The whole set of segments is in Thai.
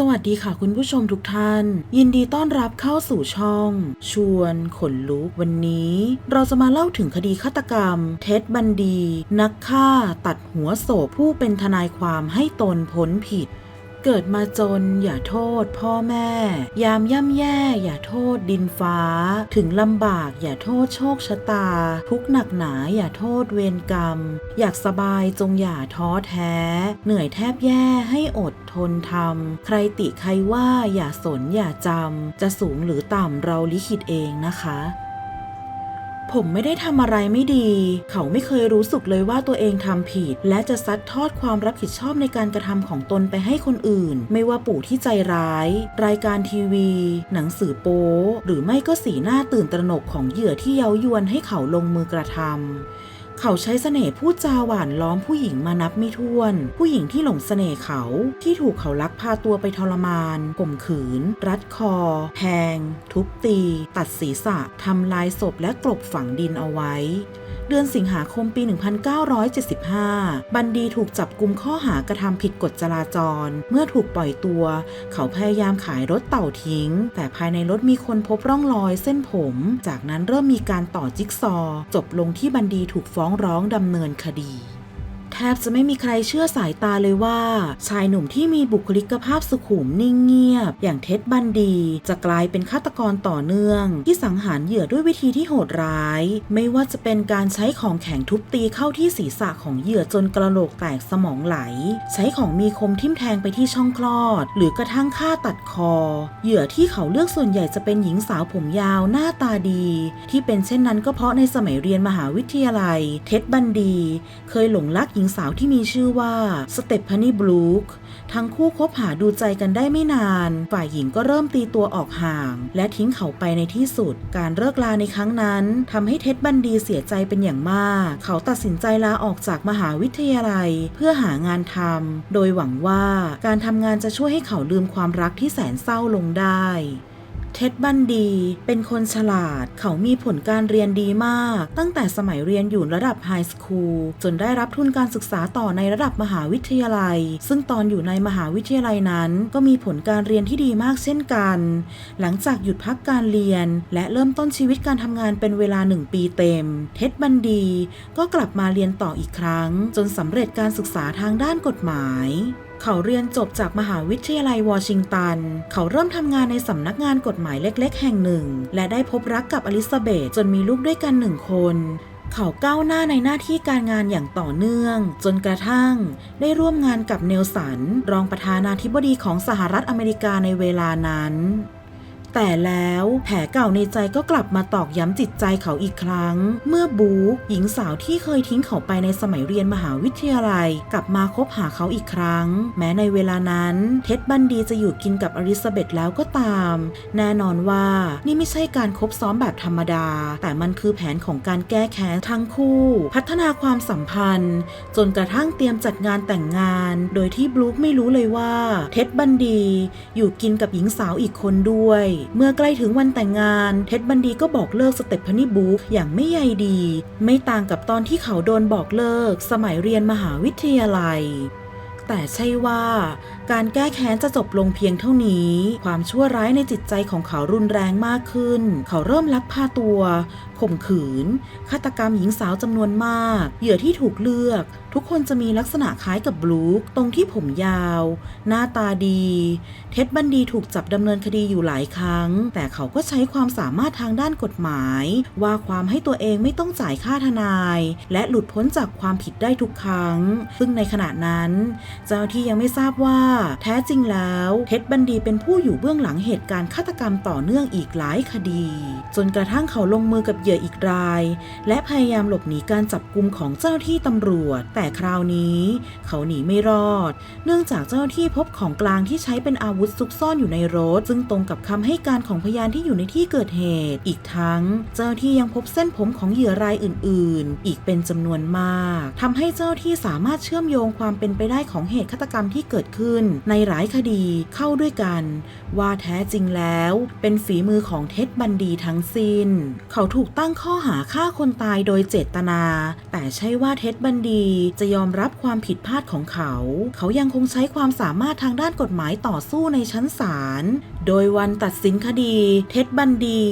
สวัสดีค่ะคุณผู้ชมทุกท่าน ยินดีต้อนรับเข้าสู่ช่อง ชวนขนลุกวันนี้ เราจะมาเล่าถึงคดีฆาตกรรม เท็ดบันดี นักฆ่าตัดหัวโศพผู้เป็นทนายความให้ตนพ้นผิด เกิดมาจนอย่าโทษพ่อแม่ ยามย่ำแย่อย่าโทษดินฟ้า ถึงลำบากอย่าโทษโชคชะตา ทุกหนักหนาอย่าโทษเวรกรรม อยากสบายจงอย่าท้อแท้ เหนื่อยแทบแย่ให้อดทนทำใครติใครว่าอย่าสนอย่าจำจะสูงหรือต่ำเราลิขิตเองนะคะ ผมไม่ได้ทำอะไรไม่ดี เขาไม่เคยรู้สึกเลยว่าตัวเองทำผิด และจะซัดทอดความรับผิดชอบในการกระทำของตนไปให้คนอื่น ไม่ว่าปู่ที่ใจร้าย รายการทีวี หนังสือโป๊หรือไม่ก็สีหน้าตื่นตระหนกของเหยื่อที่เย้ายวนให้เขาลงมือกระทำ เขาใช้เสน่ห์พูดจาหวานล้อมผู้หญิงมานับไม่ถ้วน ผู้หญิงที่หลงเสน่ห์เขาที่ถูกเขาลักพาตัวไปทรมานข่มขืน รัดคอแทง ทุบตี ตัดศีรษะทำลายศพและกลบฝังดินเอาไว้เดือนสิงหาคมปี 1975 บันดีถูกจับกุมข้อหากระทำผิดกฎจราจร เมื่อถูกปล่อยตัว เขาพยายามขายรถเต่าทิ้ง แต่ภายในรถมีคนพบร่องรอยเส้นผม จากนั้นเริ่มมีการต่อจิ๊กซอ จบลงที่บันดีถูกฟ้องร้องดำเนินคดี ทบจะไม่มีใครเชื่อสายตาเลยว่า ชายหนุ่มที่มีบุคลิกภาพสุขุมนิ่งเงียบ อย่างเท็ดบันดี จะกลายเป็นฆาตกรต่อเนื่อง ที่สังหารเหยื่อด้วยวิธีที่โหดร้าย ไม่ว่าจะเป็นการใช้ของแข็งทุบตีเข้าที่ศีรษะของเหยื่อจนกระโหลกแตกสมองไหล ใช้ของมีคมทิ่มแทงไปที่ช่องคลอด หรือกระทั่งฆ่าตัดคอ เหยื่อที่เขาเลือกส่วนใหญ่จะเป็นหญิงสาวผมยาวหน้าตาดี ที่เป็นเช่นนั้นก็เพราะในสมัยเรียนมหาวิทยาลัย เท็ดบันดี เคยหลงรักหญิงสาวที่มีชื่อว่าสเตปพานีบลูคทั้งคู่คบหาดูใจกันได้ไม่นาน ฝ่ายหญิงก็เริ่มตีตัวออกห่าง และทิ้งเขาไปในที่สุด การเลิกลาในครั้งนั้นทำให้เท็ดบันดีเสียใจเป็นอย่างมาก เขาตัดสินใจลาออกจากมหาวิทยาลัย เพื่อหางานทำโดยหวังว่าการทำงานจะช่วยให้เขาลืมความรักที่แสนเศร้าลงได้ เท็ดบันดี เป็นคนฉลาด เขามีผลการเรียนดีมาก ตั้งแต่สมัยเรียนอยู่ระดับไฮสคูลจนได้รับทุนการศึกษาต่อในระดับมหาวิทยาลัย ซึ่งตอนอยู่ในมหาวิทยาลัยนั้น ก็มีผลการเรียนที่ดีมากเช่นกัน หลังจากหยุดพักการเรียน และเริ่มต้นชีวิตการทำงานเป็นเวลาหนึ่งปีเต็ม เท็ดบันดี ก็กลับมาเรียนต่ออีกครั้ง จนสำเร็จการศึกษาทางด้านกฎหมาย เขาเรียนจบจากมหาวิทยาลัยวอชิงตัน เขาเริ่มทำงานในสำนักงานกฎหมายเล็ก ๆ แห่งหนึ่ง และได้พบรักกับอลิซาเบธจนมีลูกด้วยกันหนึ่งคน เขาก้าวหน้าในหน้าที่การงานอย่างต่อเนื่อง จนกระทั่ง ได้ร่วมงานกับเนลสัน รองประธานาธิบดีของสหรัฐอเมริกาในเวลานั้น แต่แล้วแผลเก่าในใจก็กลับมาตอกย้ำจิตใจเขาอีกครั้ง เมื่อบูหญิงสาวที่เคยทิ้งเขาไปในสมัยเรียนมหาวิทยาลัย กลับมาคบหาเขาอีกครั้ง แม้ในเวลานั้น เท็ดบันดีจะอยู่กินกับอลิซาเบธแล้วก็ตาม แน่นอนว่านี่ไม่ใช่การคบซ้อมแบบธรรมดา แต่มันคือแผนของการแก้แค้นทั้งคู่ พัฒนาความสัมพันธ์ จนกระทั่งเตรียมจัดงานแต่งงาน โดยที่บลูคไม่รู้เลยว่า เท็ดบันดีอยู่กินกับหญิงสาวอีกคนด้วยเมื่อใกล้ถึงวันแต่งงาน เท็ดบันดีก็บอกเลิกสเตปพนีบูคอย่างไม่ใยดี ไม่ต่างกับตอนที่เขาโดนบอกเลิก สมัยเรียนมหาวิทยาลัย แต่ใช่ว่า การแก้แค้นจะจบลงเพียงเท่านี้ ความชั่วร้ายในจิตใจของเขารุนแรงมากขึ้น เขาเริ่มลักพาตัวข่มขืน ฆาตกรรมหญิงสาวจำนวนมาก เหยื่อที่ถูกเลือก ทุกคนจะมีลักษณะคล้ายกับบลูคตรงที่ผมยาว หน้าตาดี เท็ดบันดีถูกจับดำเนินคดีอยู่หลายครั้ง แต่เขาก็ใช้ความสามารถทางด้านกฎหมาย ว่าความให้ตัวเองไม่ต้องจ่ายค่าทนาย และหลุดพ้นจากความผิดได้ทุกครั้ง ซึ่งในขณะนั้น เจ้าหน้าที่ยังไม่ทราบว่าแท้จริงแล้วเท็ดบันดีเป็นผู้อยู่เบื้องหลังเหตุการณ์ฆาตกรรมต่อเนื่องอีกหลายคดี จนกระทั่งเขาลงมือกับเหยื่ออีกราย และพยายามหลบหนีการจับกุมของเจ้าที่ตำรวจ แต่คราวนี้ เขาหนีไม่รอด เนื่องจากเจ้าที่พบของกลางที่ใช้เป็นอาวุธซุกซ่อนอยู่ในรถ ซึ่งตรงกับคำให้การของพยานที่อยู่ในที่เกิดเหตุอีกทั้ง เจ้าที่ยังพบเส้นผมของเหยื่อรายอื่น ๆ อีกเป็นจำนวนมากทำให้เจ้าที่สามารถเชื่อมโยงความเป็นไปได้ของเหตุฆาตกรรมที่เกิดขึ้นในหลายคดีเข้าด้วยกัน ว่าแท้จริงแล้ว เป็นฝีมือของเท็ดบันดีทั้งสิ้น เขาถูกตั้งข้อหาฆ่าคนตายโดยเจตนา แต่ใช่ว่าเท็ดบันดีจะยอมรับความผิดพลาดของเขา เขายังคงใช้ความสามารถทางด้านกฎหมายต่อสู้ในชั้นศาล โดยวันตัดสินคดี เท็ดบันดี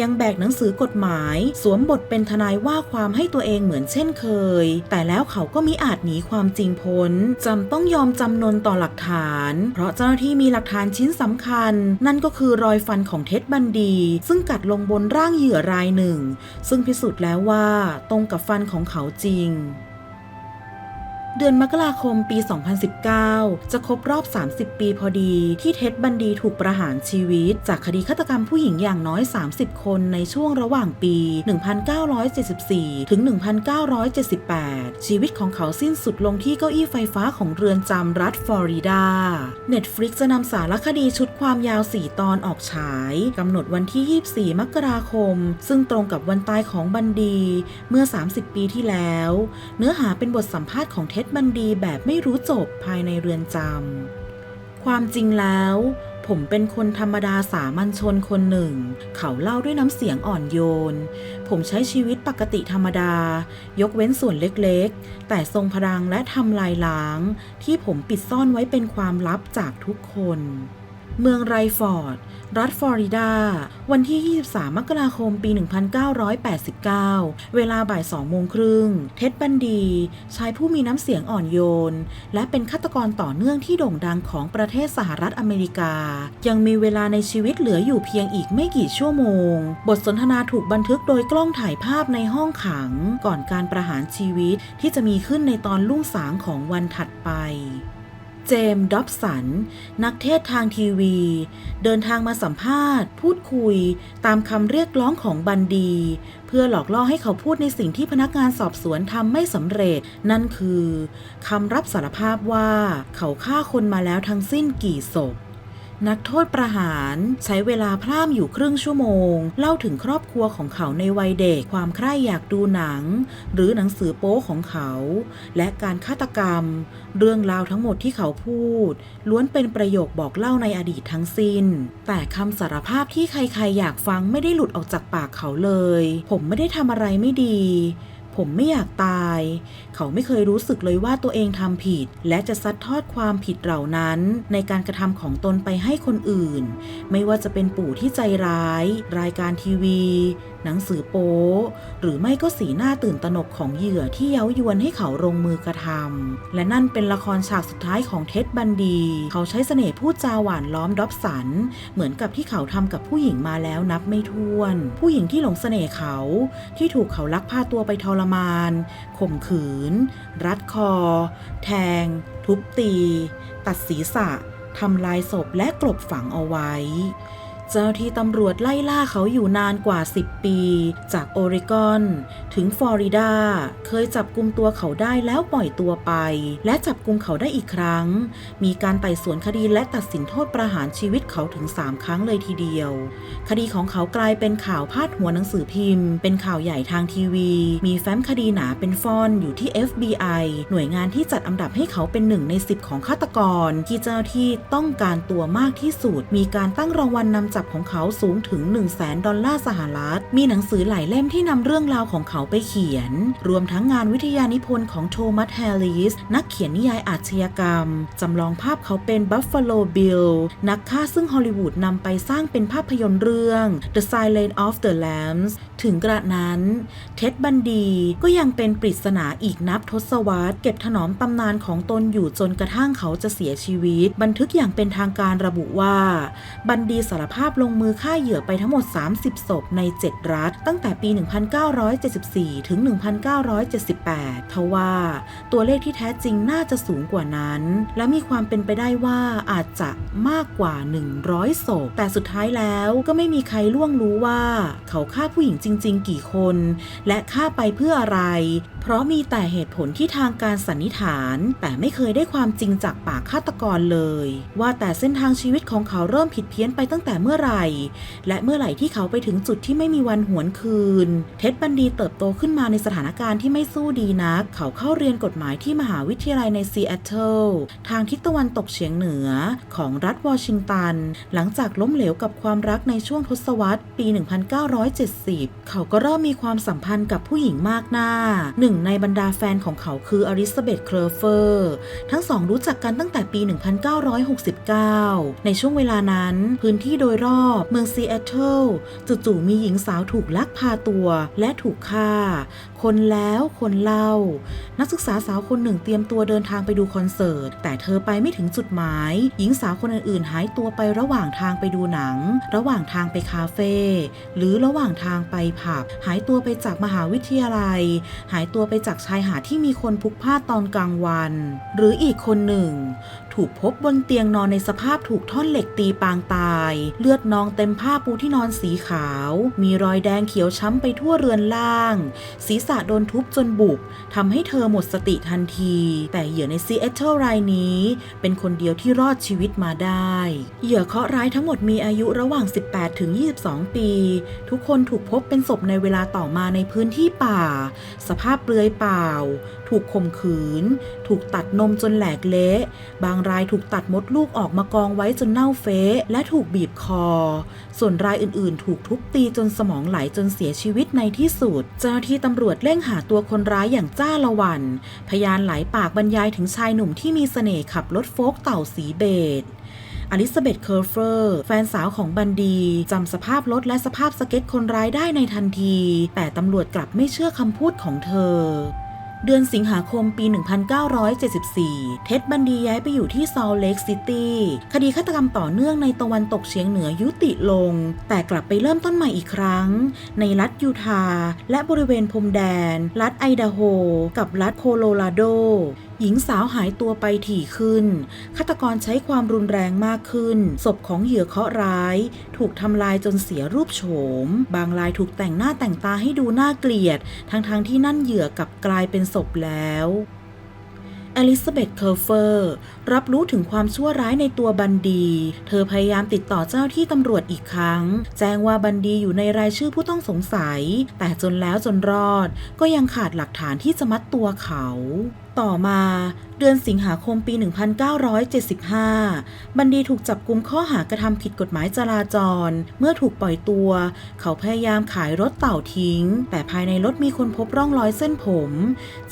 ยังแบกหนังสือกฎหมาย สวมบทเป็นทนายว่าความให้ตัวเองเหมือนเช่นเคย แต่แล้วเขาก็มิอาจหนีความจริงพ้นจำต้องยอมจำนนต่อหลักฐาน เพราะเจ้าหน้าที่มีหลักฐานชิ้นสำคัญ นั่นก็คือรอยฟันของเท็ดบันดี ซึ่งกัดลงบนร่างเหยื่อรายหนึ่ง ซึ่งพิสูจน์แล้วว่าตรงกับฟันของเขาจริง เดือนมกราคมปี 2019 จะครบรอบ 30 ปีพอดีที่เท็ดบันดีถูกประหารชีวิต จากคดีฆาตกรรมผู้หญิงอย่างน้อย 30 คนในช่วงระหว่างปี 1974 ถึง 1978 ชีวิตของเขาสิ้นสุดลงที่เก้าอี้ไฟฟ้าของเรือนจำรัฐฟลอริดา Netflix จะนำสารคดีชุดความยาว 4 ตอนออกฉายกำหนดวันที่ 24 มกราคม ซึ่งตรงกับวันตายของบันดี เมื่อ 30 ปีที่แล้ว เนื้อหาเป็นบทสัมภาษณ์ของเท็ดบันดีแบบไม่รู้จบภายในเรือนจำ ความจริงแล้ว ผมเป็นคนธรรมดาสามัญชนคนหนึ่ง เขาเล่าด้วยน้ำเสียงอ่อนโยน ผมใช้ชีวิตปกติธรรมดา ยกเว้นส่วนเล็กๆ แต่ทรงพลังและทำลายล้าง ที่ผมปิดซ่อนไว้เป็นความลับจากทุกคน เมืองไรฟอร์ด รัฐฟลอริดา วันที่ 23 มกราคม ปี 1989 เวลาบ่าย2โมงครึ่ง เท็ดบันดี ชายผู้มีน้ำเสียงอ่อนโยน และเป็นฆาตกรต่อเนื่องที่โด่งดังของประเทศสหรัฐอเมริกา ยังมีเวลาในชีวิตเหลืออยู่เพียงอีกไม่กี่ชั่วโมง บทสนทนาถูกบันทึกโดยกล้องถ่ายภาพในห้องขัง ก่อนการประหารชีวิตที่จะมีขึ้นในตอนรุ่งสางของวันถัดไป เจมส์ดอบสัน นักเทศทางทีวี เดินทางมาสัมภาษณ์ พูดคุย ตามคำเรียกร้องของบันดี เพื่อหลอกล่อให้เขาพูดในสิ่งที่พนักงานสอบสวนทำไม่สำเร็จ นั่นคือคำรับสารภาพว่าเขาฆ่าคนมาแล้วทั้งสิ้นกี่ศพ นักโทษประหารใช้เวลาพร่ำอยู่ครึ่งชั่วโมง เล่าถึงครอบครัวของเขาในวัยเด็กความใคร่อยากดูหนัง หรือหนังสือโป๊ของเขา และการฆาตกรรม เรื่องราวทั้งหมดที่เขาพูด ล้วนเป็นประโยคบอกเล่าในอดีตทั้งสิ้น แต่คำสารภาพที่ใครๆอยากฟังไม่ได้หลุดออกจากปากเขาเลย ผมไม่ได้ทำอะไรไม่ดี ผมไม่อยากตาย เขาไม่เคยรู้สึกเลยว่าตัวเองทำผิด และจะซัดทอดความผิดเหล่านั้น ในการกระทำของตนไปให้คนอื่น ไม่ว่าจะเป็นปู่ที่ใจร้าย รายการทีวี หนังสือโป๊หรือไม่ก็สีหน้าตื่นตระหนกของเหยื่อที่เย้ายวนให้เขาลงมือกระทำและนั่นเป็นละครฉากสุดท้ายของเท็ดบันดี เขาใช้เสน่ห์พูดจาหวานล้อมดอบสัน เหมือนกับที่เขาทำกับผู้หญิงมาแล้วนับไม่ถ้วน ผู้หญิงที่หลงเสน่ห์เขา ที่ถูกเขาลักพาตัวไปทรมาน ข่มขืน รัดคอ แทง ทุบตี ตัดศีรษะทำลายศพและกลบฝังเอาไว้ เจ้าหน้าที่ตำรวจไล่ล่าเขาอยู่นานกว่า 10 ปี จากโอเรกอน ถึงฟลอริดา เคยจับกุมตัวเขาได้แล้วปล่อยตัวไป และจับกุมเขาได้อีกครั้ง มีการไต่สวนคดีและตัดสินโทษประหารชีวิตเขาถึง 3 ครั้งเลยทีเดียว คดีของเขากลายเป็นข่าวพาดหัวหนังสือพิมพ์ เป็นข่าวใหญ่ทางทีวี มีแฟ้มคดีหนาเป็นฟอนอยู่ที่ FBI หน่วยงานที่จัดอันดับให้เขาเป็นหนึ่งใน 10 ของฆาตกรที่เจ้าที่ต้องการตัวมากที่สุด มีการตั้งรางวัลนำจับของเขาสูงถึง 1 0 0 0 0แสนดอลลาร์สหรัฐ มีหนังสือหลายเล่มที่นำเรื่องราวของเขาไปเขียน รวมทั้งงานวิทยานิพนธ์ของโทมัสแฮร์ริส นักเขียนนิยายอาชญากรรม จำลองภาพเขาเป็นบัฟฟาโลบิลนักฆ่าซึ่งฮอลลีวูดนำไปสร้างเป็นภาพยนตร์เรื่อง The Silence of the Lambs ถึงกระนั้นเท็ดบันดีก็ยังเป็นปริศนาอีกนับทศวรรษเก็บถนอมตำนานของตนอยู่จนกระทั่งเขาจะเสียชีวิต บันทึกอย่างเป็นทางการระบุว่า บันดีสารภาพลงมือฆ่าเหยื่อไปทั้งหมด 30 ศพใน 7 รัฐ ตั้งแต่ปี 1974 ถึง 1978 ทว่าตัวเลขที่แท้จริงน่าจะสูงกว่านั้น และมีความเป็นไปได้ว่าอาจจะมากกว่า 100 ศพ แต่สุดท้ายแล้วก็ไม่มีใครล่วงรู้ว่า เขาฆ่าผู้หญิงจริง ๆ กี่คน และฆ่าไปเพื่ออะไรเพราะมีแต่เหตุผลที่ทางการสันนิษฐาน แต่ไม่เคยได้ความจริงจากปากฆาตกรเลย ว่าแต่เส้นทางชีวิตของเขาเริ่มผิดเพี้ยนไปตั้งแต่เมื่อไหร่ และเมื่อไหร่ที่เขาไปถึงจุดที่ไม่มีวันหวนคืน เท็ดบันดีเติบโตขึ้นมาในสถานการณ์ที่ไม่สู้ดีนัก เขาเข้าเรียนกฎหมายที่มหาวิทยาลัยในซีแอตเทิลทางทิศตะวันตกเฉียงเหนือของรัฐวอชิงตัน หลังจากล้มเหลวกับความรักในช่วงทศวรรษปี 1970 เขาก็เริ่มมีความสัมพันธ์กับผู้หญิงมากหน้าหนึ่ง่งในบรรดาแฟนของเขาคืออริซาเบธเคลเฟอร์ ทั้งสองรู้จักกันตั้งแต่ปี 1969 ในช่วงเวลานั้น พื้นที่โดยรอบเมืองซีแอตเทิลจู่ๆมีหญิงสาวถูกลักพาตัวและถูกฆ่า คนแล้วคนเล่า นักศึกษาสาวคนหนึ่งเตรียมตัวเดินทางไปดูคอนเสิร์ต แต่เธอไปไม่ถึงจุดหมาย หญิงสาวคนอื่นๆ หายตัวไประหว่างทางไปดูหนัง ระหว่างทางไปคาเฟ่หรือระหว่างทางไปผับ หายตัวไปจากมหาวิทยาลัย หายตัวไปจากชายหาดที่มีคนพลุกพล่านตอนกลางวัน หรืออีกคนหนึ่ง ถูกพบบนเตียงนอนในสภาพถูกท่อนเหล็กตีปางตาย เลือดนองเต็มผ้าปูที่นอนสีขาว มีรอยแดงเขียวช้ำไปทั่วเรือนล่าง ศีรษะโดนทุบจนบุบทำให้เธอหมดสติทันที แต่เหยื่อในซีแอตเทิลรายนี้ เป็นคนเดียวที่รอดชีวิตมาได้ เหยื่อเคราะห์ร้ายทั้งหมดมีอายุระหว่าง 18 ถึง 22 ปี ทุกคนถูกพบเป็นศพในเวลาต่อมาในพื้นที่ป่า สภาพเปลือยเปล่า ถูกข่มขืน ถูกตัดนมจนแหลกเละ บางรายถูกตัดมดลูกออกมากองไว้จนเน่าเฟะและถูกบีบคอ ส่วนรายอื่นๆ ถูกทุบตีจนสมองไหลจนเสียชีวิตในที่สุด เจ้าหน้าที่ตำรวจเร่งหาตัวคนร้ายอย่างจ้าละวัน พยานหลายปากบรรยายถึงชายหนุ่มที่มีเสน่ห์ขับรถโฟล์กเต่าสีเบจอลิซาเบธเคอร์เฟอร์ แฟนสาวของบันดี จำสภาพรถและสภาพสเก็ตคนร้ายได้ในทันที แต่ตำรวจกลับไม่เชื่อคำพูดของเธอ เดือนสิงหาคมปี 1974 เท็ดบันดีย้ายไปอยู่ที่ซอลเลกซิตี้คดีฆาตกรรมต่อเนื่องในตะวันตกเฉียงเหนือยุติลง แต่กลับไปเริ่มต้นใหม่อีกครั้ง ในรัฐยูทาห์และบริเวณพรมแดน รัฐไอดาโฮ กับรัฐโคโลราโด หญิงสาวหายตัวไปถี่ขึ้น ฆาตกรใช้ความรุนแรงมากขึ้น ศพของเหยื่อเคราะห์ร้าย ถูกทำลายจนเสียรูปโฉม บางรายถูกแต่งหน้าแต่งตาให้ดูน่าเกลียด ทั้งๆทที่นั่นเหยื่อกับกลายเป็นศพแล้วอลิซาเบธเคอร์เฟอร์ รับรู้ถึงความชั่วร้ายในตัวบันดี เธอพยายามติดต่อเจ้าที่ตำรวจอีกครั้ง แจ้งว่าบันดีอยู่ในรายชื่อผู้ต้องสงสัย แต่จนแล้วจนรอด ก็ยังขาดหลักฐานที่จะมัดตัวเขา ต่อมาเดือนสิงหาคมปี 1975 บันดีถูกจับกุมข้อหากระทำผิดกฎหมายจราจร เมื่อถูกปล่อยตัว เขาพยายามขายรถเต่าทิ้ง แต่ภายในรถมีคนพบร่องรอยเส้นผม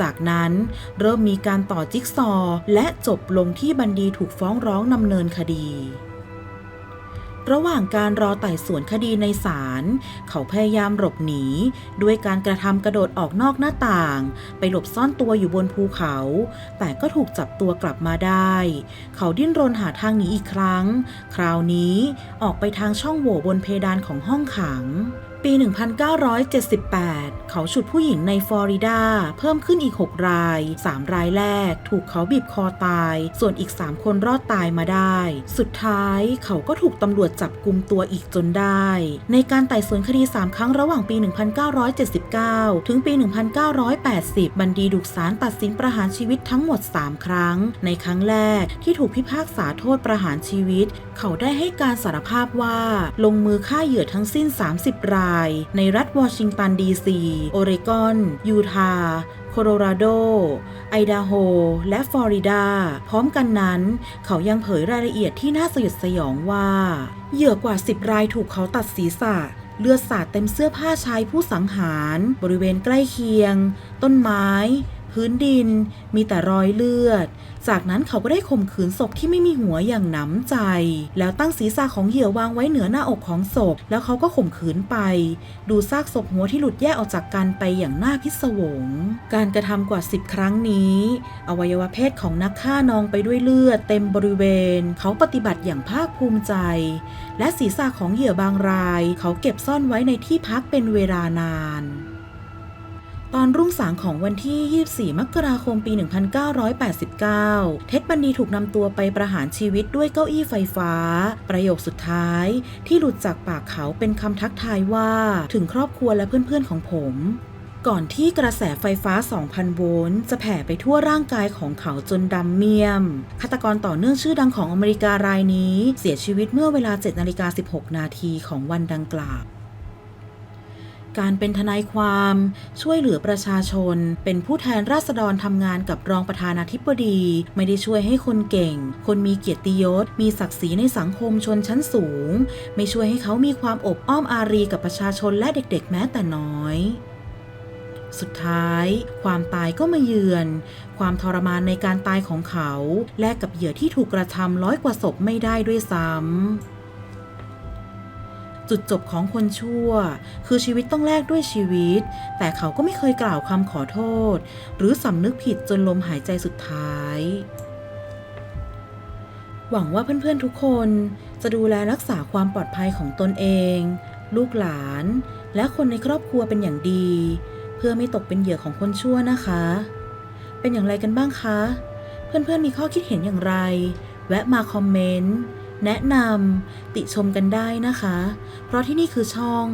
จากนั้นเริ่มมีการต่อจิ๊กซอ และจบลงที่บันดีถูกฟ้องร้องดำเนินคดี ระหว่างการรอไต่สวนคดีในศาล เขาพยายามหลบหนี ด้วยการกระทำกระโดดออกนอกหน้าต่าง ไปหลบซ่อนตัวอยู่บนภูเขา แต่ก็ถูกจับตัวกลับมาได้ เขาดิ้นรนหาทางหนีอีกครั้ง คราวนี้ออกไปทางช่องโหว่บนเพดานของห้องขัง ปี 1978 เขาฉุดผู้หญิงในฟลอริดา เพิ่มขึ้นอีก 6 ราย 3 รายแรก ถูกเขาบีบคอตาย ส่วนอีก 3 คนรอดตายมาได้ สุดท้ายเขาก็ถูกตำรวจจับกลุมตัวอีกจนได้ ในการไต่สวนคดี 3 ครั้งระหว่างปี 1979 ถึงปี 1980 บันดีดุกสารตัดสินประหารชีวิตทั้งหมด 3 ครั้ง ในครั้งแรกที่ถูกพิพากษาโทษประหารชีวิต เขาได้ให้การสารภาพว่า ลงมือฆ่าเหยื่อทั้งสิ้น 30 รายในรัฐวอชิงตันดีซี โอเรกอน ยูทาห์โคโลราโด ไอดาโฮ และฟลอริดา พร้อมกันนั้น เขายังเผยรายละเอียดที่น่าสยดสยองว่า เหยื่อกว่า 10 รายถูกเขาตัดศีรษะ เลือดสาดเต็มเสื้อผ้าชายผู้สังหาร บริเวณใกล้เคียง ต้นไม้ พื้นดิน มีแต่รอยเลือด จากนั้นเขาก็ได้ข่มขืนศพที่ไม่มีหัวอย่างหนำใจ แล้วตั้งศีรษะของเหยื่อวางไว้เหนือหน้าอกของศพ แล้วเขาก็ข่มขืนไป ดูซากศพหัวที่หลุดแยกออกจากกันไปอย่างน่าพิศวง การกระทำกว่า 10 ครั้งนี้ อวัยวะเพศของนักฆ่านองไปด้วยเลือดเต็มบริเวณ เขาปฏิบัติอย่างภาคภูมิใจ และศีรษะของเหยื่อบางราย เขาเก็บซ่อนไว้ในที่พักเป็นเวลานาน ตอนรุ่งสางของวันที่ 24 มกราคม ปี 1989 เท็ดบันดีถูกนำตัวไปประหารชีวิตด้วยเก้าอี้ไฟฟ้า ประโยคสุดท้ายที่หลุดจากปากเขาเป็นคำทักทายว่าถึงครอบครัวและเพื่อนๆของผมก่อนที่กระแสไฟฟ้า 2,000 โวลต์จะแผ่ไปทั่วร่างกายของเขาจนดำเมียม ฆาตกรต่อเนื่องชื่อดังของอเมริการายนี้ เสียชีวิตเมื่อเวลา 7 นาฬิกา 16 นาทีของวันดังกล่าว การเป็นทนายความ ช่วยเหลือประชาชน เป็นผู้แทนราษฎรทำงานกับรองประธานาธิบดี ไม่ได้ช่วยให้คนเก่ง คนมีเกียรติยศ มีศักดิ์ศรีในสังคมชนชั้นสูง ไม่ช่วยให้เขามีความอบอ้อมอารีกับประชาชนและเด็กๆ แม้แต่น้อยสุดท้าย ความตายก็มาเยือน ความทรมานในการตายของเขา แลกกับเหยื่อที่ถูกกระทำร้อยกว่าศพไม่ได้ด้วยซ้ำ จุดจบของคนชั่ว คือชีวิตต้องแลกด้วยชีวิต แต่เขาก็ไม่เคยกล่าวคำขอโทษ หรือสำนึกผิดจนลมหายใจสุดท้าย หวังว่าเพื่อนๆทุกคนจะดูแลรักษาความปลอดภัยของตนเอง ลูกหลาน และคนในครอบครัวเป็นอย่างดี เพื่อไม่ตกเป็นเหยื่อของคนชั่วนะคะ เป็นอย่างไรกันบ้างคะ เพื่อนๆมีข้อคิดเห็นอย่างไร แวะมาคอมเมนต์ แนะนำติชมกันได้นะคะ เพราะที่นี่คือช่อง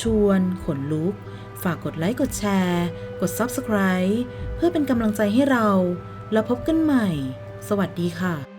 ชวนขนลุก ฝากกดไลค์ กดแชร์ กด Subscribe เพื่อเป็นกำลังใจให้เรา แล้วพบกันใหม่ สวัสดีค่ะ